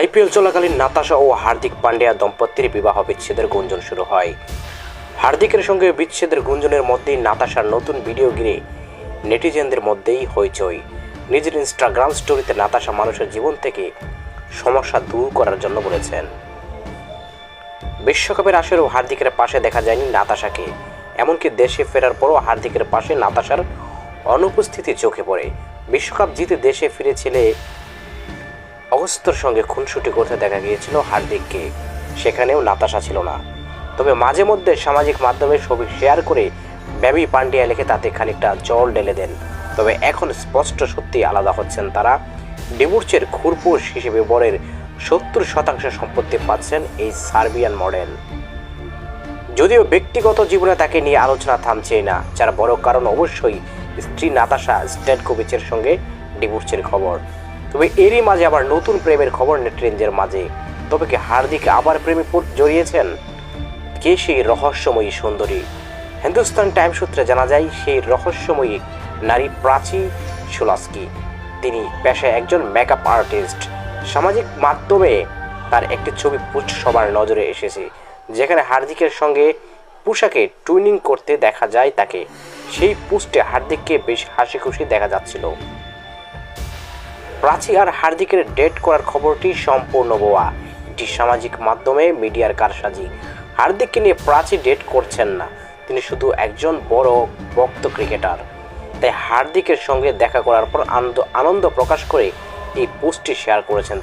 IPL চলাকালীন নাতাশা ও হার্দিক পান্ডিয়া দম্পতির বিবাহ বিচ্ছেদের গুঞ্জন শুরু হয়। হার্দিকের সঙ্গে বিচ্ছেদের গুঞ্জনের মধ্যেই নাতাশার নতুন ভিডিও ঘিরে নেটিজেনদের মধ্যেই হইচই। নিজের ইনস্টাগ্রাম স্টোরিতে নাতাশা মানুষের জীবন থেকে সমস্যা দূর করার জন্য বলেছেন। বিশ্বকাপের আসরেও হার্দিকের পাশে দেখা যায়নি নাতাশাকে। এমনকি দেশে ফেরার পরও হার্দিকের পাশে নাতাশার অনুপস্থিতি চোখে পড়ে। বিশ্বকাপ জিতে দেশে ফিরেছিলে অগস্তর সঙ্গে খুনসুটি করতে দেখা গিয়েছিল হার্দিককে। সেখানেও নাতাশা ছিল না। তবে মাঝে মধ্যে সামাজিক মাধ্যমে ছবি শেয়ার করে ব্যাবি পান্ডিয়া লিখে তাতে খানিকটা জল ঢেলে দেন। তবে এখন স্পষ্ট সত্যি আলাদা হচ্ছেন তারা। ডিভোর্সের খুরপোশ হিসেবে বরের সত্তর শতাংশ সম্পত্তি পাচ্ছেন এই সার্বিয়ান মডেল। যদিও ব্যক্তিগত জীবনে তাকে নিয়ে আলোচনা থামছেই না, যার বড় কারণ অবশ্যই স্ত্রী নাতাশা স্ট্যাটকোভিচের সঙ্গে ডিভোর্সের খবর। তবে এরই মাঝে আবার নতুন প্রেমের খবর নেট্রেঞ্জের মাঝে। তবে কি হার্দিক আবার প্রেমে জড়িয়েছেন? কে সেই রহস্যময়ী সুন্দরী? হিন্দুস্তান টাইম সূত্রে জানা যায়, সেই রহস্যময়ী নারী প্রাচী সুলাস্কি। তিনি পেশায় একজন মেকআপ আর্টিস্ট সামাজিক মাধ্যমে তার একটি ছবি পোস্ট সবার নজরে এসেছে, যেখানে হার্দিকের সঙ্গে পোশাকে টুইনিং করতে দেখা যায় তাকে। সেই পোস্টে হার্দিককে বেশ হাসি খুশি দেখা যাচ্ছিল। প্রাচী আর হার্দিকের ডেট করার খবরটি সম্পূর্ণ বোয়া এটি সামাজিক মাধ্যমে মিডিয়ার কারসাজি। হার্দিককে নিয়ে প্রাচী ডেট করছেন না। তিনি শুধু একজন বড় ভক্ত ক্রিকেটার। তাই হার্দিকের সঙ্গে দেখা করার পর আনন্দ আনন্দ প্রকাশ করে এই পোস্টটি শেয়ার করেছেন